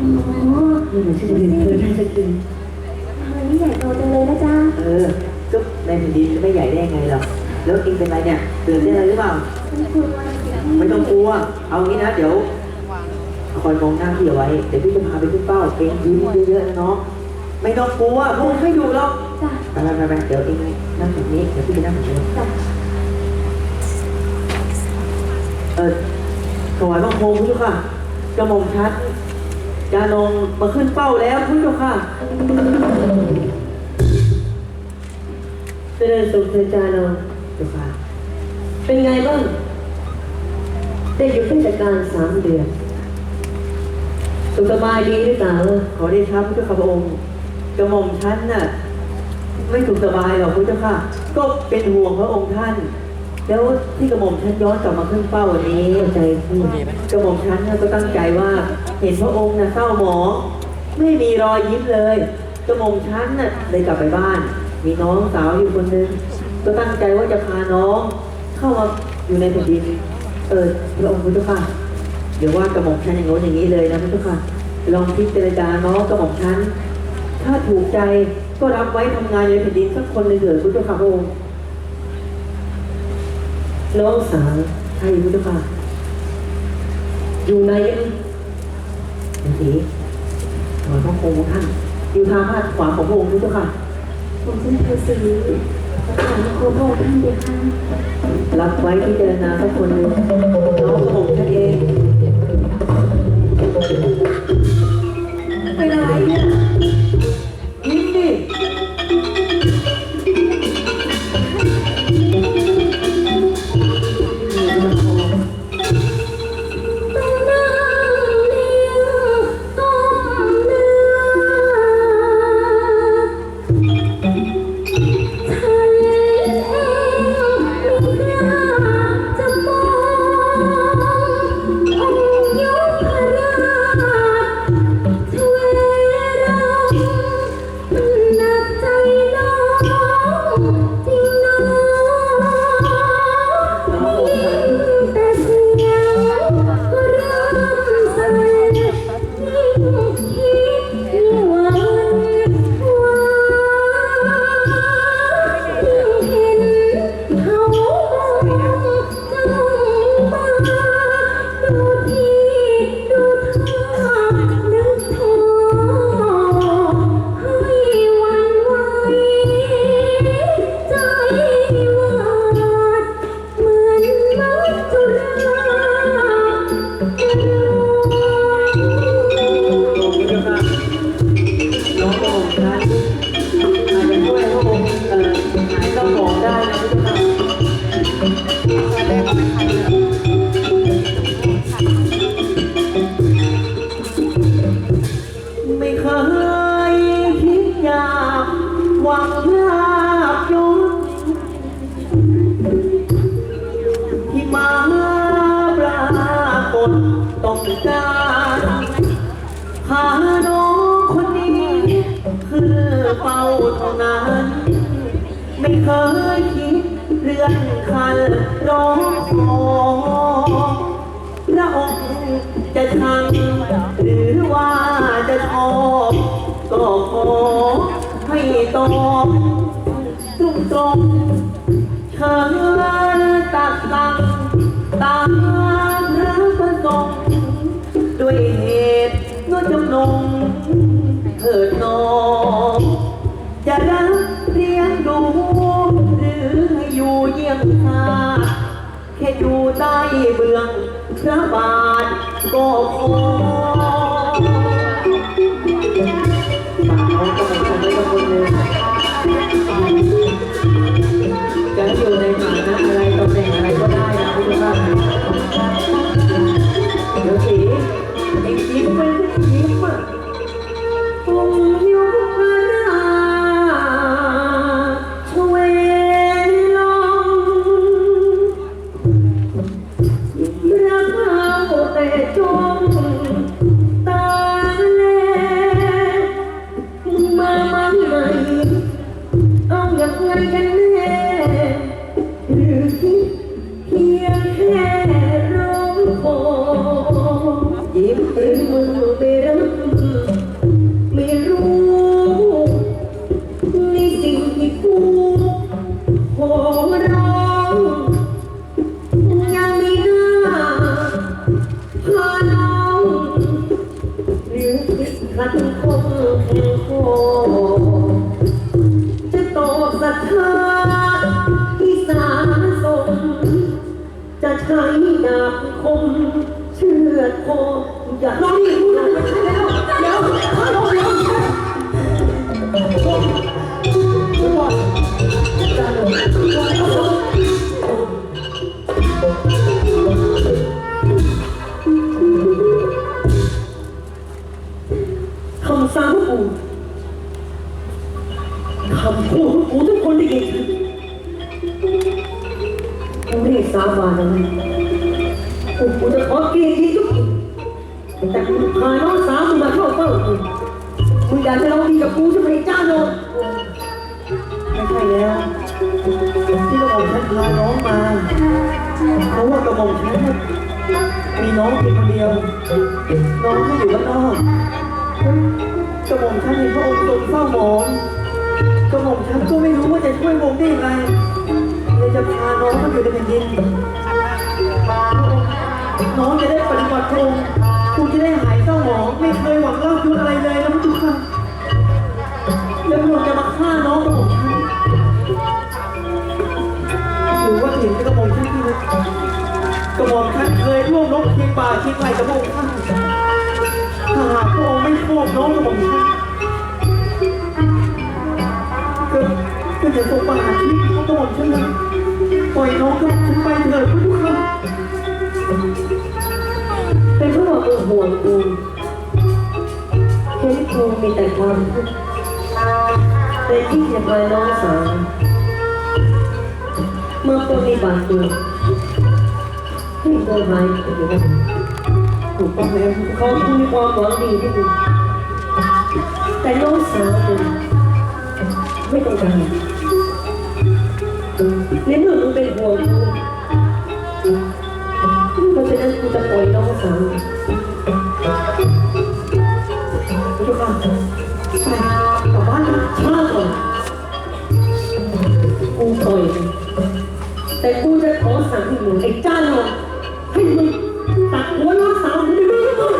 อ๋อนี่เหมือนฉันจะเรียนเธอได้สักทีทำไมไม่ใหญ่โตจังเลยนะจ๊ะเออก็ในแผ่นดินจะไม่ใหญ่ได้ไงหรอแล้วเองเป็นไรเนี่ยตื่นเต้นอะไรหรือเปล่า ไม่ต้องกลัว เอางี้นะ เดี๋ยว คอยมองหน้าพี่เอาไว้ เดี๋ยวพี่จะพาไปขึ้นเป้าเองยิ้มเยอะๆนะน้องไม่ต้องกลัวพวกไม่อยู่หรอก ไปไปไปไปเดี๋ยวเองนั่งแบบนี้เดี๋ยวพี่จะนั่งแบบนี้จ้ะเออถวายบังคมพุทธค่ะกระหม่อมชัดจานงมาขึ้นเป้าแล้วพุทธค่ะเจริญสุขเธอจาโนพุทธค่ะ เป็นไงบ้างได้อยู่ราชการสามเดือนสุขสบายดีหรือเปล่าล่ะขอได้ครับพุทธค่ะพระองค์กระหม่อมชัดน่ะ ไม่ถูกสบายหรอกพุทธค่ะ ก็เป็นห่วงพระองค์ท่าน แล้วที่กระหม่อมชันย้อนกลับมาขึ้นเป้าวันนี้เข้าใจพูดกระหม่อมชันน่ะก็ตั้งใจว่า เห็นพระองค์น่ะเศร้าหมองไม่มีรอยยิ้มเลยกระหม่อมชันน่ะเลยกลับไปบ้าน มีน้องสาวอยู่คนนึงก็ตั้งใจว่าจะพาน้อง เข้ามาอยู่ในแผ่นดินเออพระองค์พุทธค่ะเดี๋ยวว่ากระหม่อมชันอย่างโน้นอย่างนี้เลยนะพุทธค่ะลองพิจารณาน้องกระหม่อมชันถ้าถูกใจ ก็รับไว้ทำงานในแผ่นดินสักคนหนึ่งเถิดพุทธค่ะพระองค์น้องสาวใช่พุทธค่ะอยู่ไหนกันฤาษีถอยพระองค์ท่านอยู่ทางภาคขวาของพระองค์พุทธค่ะผมฉันเธอซื้อจะขายโคโบท่านเดียวค่ะรับไว้พิจารณาสักคนหนึ่งน้องกระหม่อมท่านเองไปไหนเนี่ยยิ้ ให้เยี่ยงทาสแค่ใต้เบื้องพระบาทก็ขอ ดาบคมเชื่อดคออย่าร้องอีกพูดไม่ใช่แล้วเดี๋ยวเขาลงเดี๋ยวคำสาปกูคำพูดของกูทุกคนได้ยินกูเรียกสาบานนะ กูจะขอเกลียรติทุกคนแต่กูพาน้องสาวมึงมาเข้าเฝ้ากูมึงอยากจะลองดีกับกูใช่ไหมจ้าโนนไม่ใช่แล้วที่กระหม่อมฉันพาน้องมาเพราะว่ากระหม่อมฉันมีน้องเพียงคนเดียว น้องที่อยู่บ้านนอกกระหม่อมฉันเห็นพระองค์ทรงเศร้าหมองกระหม่อมฉันก็ไม่รู้ว่าจะช่วยพระองค์ได้ยังไงเลยจะพาน้องมาอยู่ในแผ่นดิน น้องจะได้ปฏิบัติพระองคุณจะได้หายเศร้าหมองไม่เคยหวังเล่ายุดอะไรเลยนะพระเจ้าค่ะแล้วพระองค์จะมาฆ่าน้องกระหม่อมฉันหรือว่าเห็นกระหม่อมท่านที่นึกกระหม่อมท่านเคยร่วมรบเคียงป่าเคียงไหลกับพระองค์ท่านถ้าหากพระองค์ไม่ชอบน้องกระหม่อมท่านก็ก็จะทรงประหารชีวิตของกระหม่อมท่านเลยปล่อยน้องกระหม่อมท่านไปเถิดพระเจ้าค่ะ เป็นเพราะว่ากูห่วงกูเห็นกูมีแต่ความทุกข์แต่ที่จะมาน้องสาวมื่อคนมีบาดตัวให้ตัวหายไปองถูกต้องแล้วเขาคุยความหวังดีที่ดีแต่น้องสาวกูไม่ต้องการในเมื่อมึงเป็นห่วงกูเพราะฉะนั้นกูจะปล่อยน้องสาว ไปกลับบ้ามันช้าก่อนกูปล่อยแต่กูจะขอสั่งให้มึงไอ้จ้าหนอให้มึงตัดหัวน้องสาวมึงได้ไหมลูก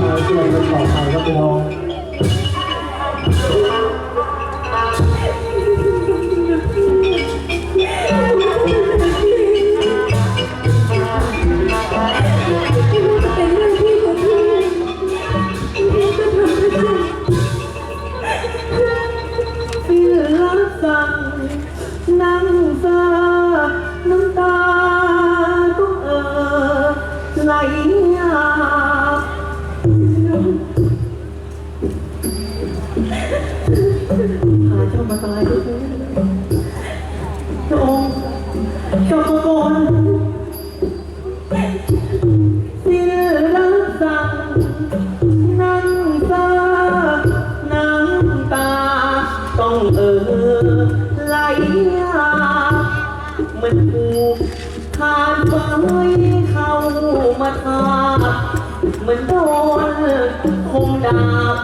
ชายที่เราเป็นต่อไปครับพี่น้อง คมดาบเข้าม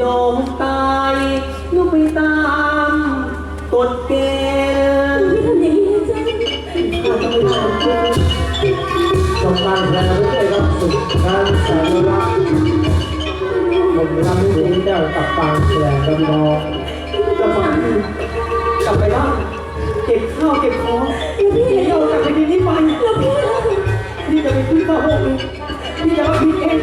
ยอมตายก็ไปตามกฎเกณฑ์ต้องการแสดงไม่ใช่รับสุดการสดงรักผมรักจริงเจ้าตับปางแสดงกับน้องกลับบ้ากลับไปบ้านเก็บข้าวเก็บของพี่เอาจากไปดินนี้ไปพี่จะไปขึ้นข้าวห้องพี่จะรับผิดเอง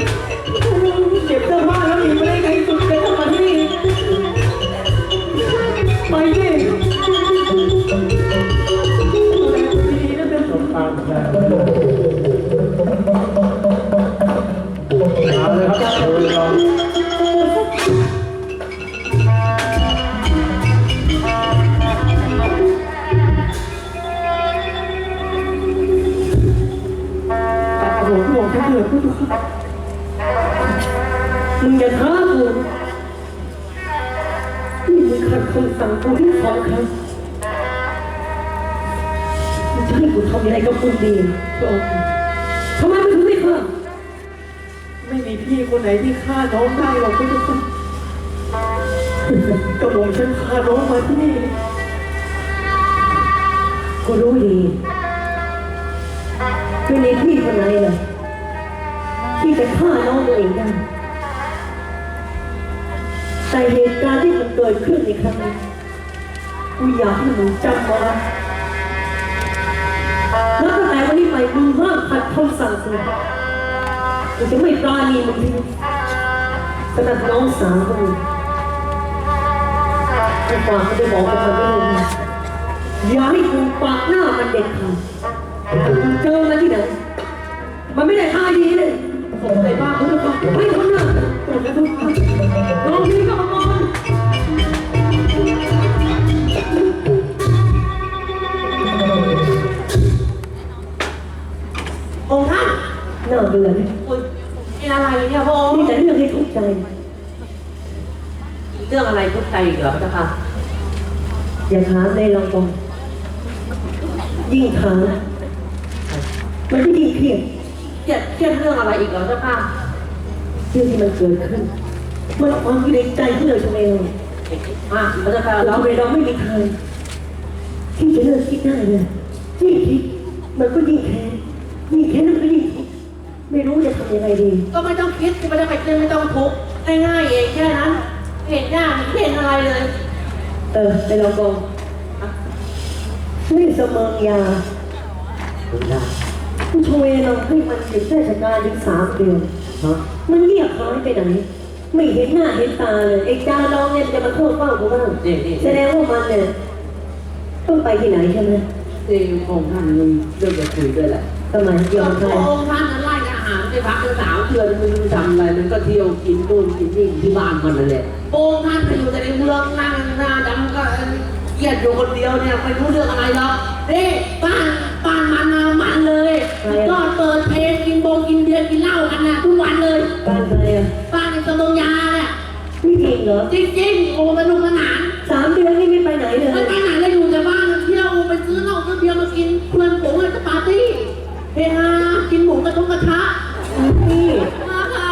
คำสั่งกูที่สองครั้งมึงจะให้กูทำยังไงกับคุณดีก็โอเคทำไมมึงถึงไม่ฆ่าไม่มีพี่คนไหนที่ฆ่าน้องได้หรอกคุณทุกคนกระบอกฉันพาน้องมาที่นี่กูรู้ดีคือในพี่คนไหนล่ะที่จะฆ่าน้องตัวเองได้แต่เหตุ การณ์ที่มันเกิดขึ้นในครั้งนี้กูอยากให้มึงจำเอาไว้แล้วตั้งแต่วันนี้ไปมึงห้ามขัดคำสั่งกูกูจะไม่ปราณีมึงทิ้งสำหรับน้องสาวของมึงกูฝากเขาไปบอกกับมันไม่รู้นะอย่าให้กูปากหน้ามันเด็ดขาดกูเจอมันที่ไหนมันไม่ได้ท่าดีเลยผมในบ้านคุณทุกคนไม่คนหน้าโกรธนะทุกคนลองดีก็มอน องค์ท่านน่าเบื่อเลยคุณเป็นอะไรเนี่ยพระองค์มีแต่เรื่องให้ทุกข์ใจ เรื่องอะไรทุกข์ใจอีกเหรอพระเจ้าค่ะอย่าถามในลองกองยิ่งถามมันก็ยิ่งเครียดเครียดเครียดเรื่องอะไรอีกเหรอเจ้าค่ะเรื่องที่มันเกิดขึ้นมันความอยู่ในใจที่เราทำไมเรา อะพระเจ้าค่ะเราแล้วทำไมเราไม่มีทางที่จะเลิกคิดได้เลยยิ่งคิดมันก็ยิ่งแค้นยิ่งแค้นมันก็ยิ่งทุกข์ไม่รู้จะทำยังไงดี ก็ไม่ต้องคิดไม่ต้องไปเรื่องไม่ต้องทุกข์ง่ายๆเองแค่นั้นเห็นหน้าไม่เห็นอะไรเลย เออไปลองกองนี่เสมอยาผู้ช่วยเราให้มันหยุดราชการถึงสามเดือนมันเงียบหายไปไหน ไม่เห็นหน้าเห็นตาเลยไอ้จาน้องเนี่ยจะมาโทษเฝ้ากูบ้างนี่นี่แสดงว่ามันเนี่ยต้องไปที่ไหนใช่ไหมที่องค์ท่านมีเรื่องจะคุยด้วยแหละทำไมยอมใครองค์ท่านไล่ทหารไปพักตั้งสามเดือนมันทำอะไรมันก็เที่ยวกินนู่นกินนี่ที่บ้านมันนั่นแหละองค์ท่านไปอยู่แต่ในเมืองนั่งหน้าดำก็เค รียดอยู่คนเดียวเนี่ยไม่รู้เรื่องอะไรหรอกเด้บ้านบ้านมันน่ะมันเลยก็เปิดเพลงกินโบงกินเบียร์กินเหล้ากันนะทุกวันเลยการใครอะบ้านในตะมงยาเนี่ยไม่จริงเหรอจริงๆโอ้สนุกสนานสามเดือนนี่ไม่ไปไหนเลยไม่ไปไหนเลยอยู่แต่บ้านเที่ยวไปซื้อเหล้าซื้อเบียร์มากินเพื่อนฝูงเลยจะปาร์ตี้เฮฮากินหมูกระทงกระทะปาร์ตี้มาค่ะ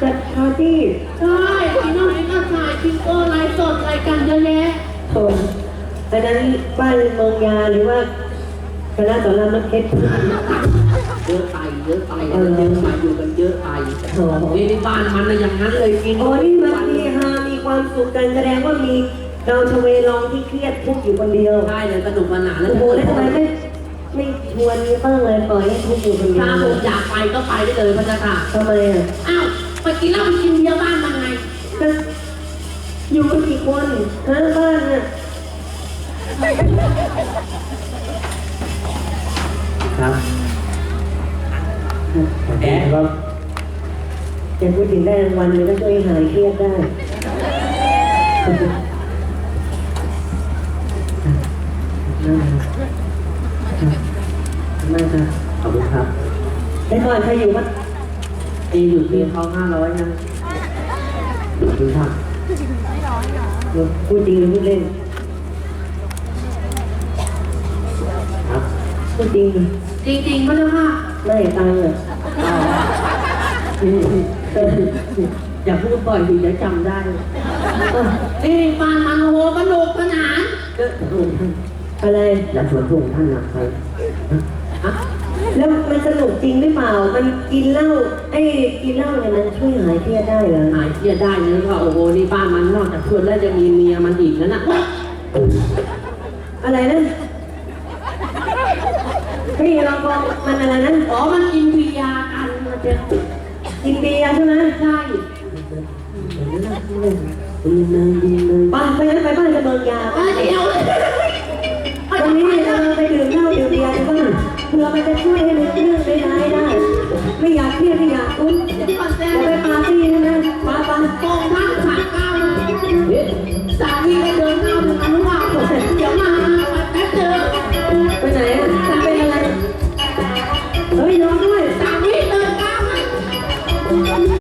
จัดปาร์ตี้ใช่กินน้ำกินน้ำชายกินโก้ไลฟ์สดรายการเยอะแยะ โทน อันนั้นบ้านเมืองยาหรือว่าคณะสอนรามน้ำเพชร เยอะไปเยอะไปเยอะไปอยู่กันเยอะไปนี่ในบ้านมันนะอย่างนั้นเลยกินโอ้นี่มันมีฮามีความสุขกันแสดงว่ามีเราชเวลองที่เครียดทุกข์อยู่คนเดียวใช่เลยสนุกสนานแล้วโอ้โหแล้วทำไมไม่ไม่ชวนบ้างเลยปล่อยให้ทุกข์อยู่คนเดียถ้าวผมอยากไปก็ไปได้เลยพระเจ้าค่ะ ทำไมอะอ้าวไปกินเหล้าไปกินเบียร์บ้านมันไง ก็อยู่กันกี่คนฮะบ้านน่ะ ครับแกครับจะพูดถึงได้รางวัลเลยก็ช่วยหายเครียดได้ มากครับขอบคุณครับแต่ก่อนใครอยู่วัดตีอยู่ตีเขาห้าร้อยนะดูท่าพูดจริงหรือพูดเล่น ครับ พูดจริงจริงๆก็จะค่ะไม่ตังค์อะอย่าพูดบ่อยดิเดี๋ยวจำได้เออนี่ฟังมันโอ้โหสนุกสนานเออพระองค์ท่านอะไร อย่าชวนพระองค์ท่านหนักไปฮะแล้วมันสนุกจริงหรือเปล่า มันกินเหล้าไอ้กินเหล้าเนี่ยมันช่วยหายเครียดได้เหรอหายเครียดได้เลยว่าโอ้โหนี่บ้านมันนอกจากชวนแล้วจะมีเมียมันอีกแล้วนะอะไรนะ พี่ลองบอกมันอะไรนะอ๋อ มันกินพิยากันมันจะกินเบียร์ใช่ไหมใช่บ้านไปงั้นไปบ้านจะเบิกยาเออเดี๋ยว วันนี้เราไปดื่มเหล้าดื่มเบียร์กันบ้างเพื่อมันจะช่วย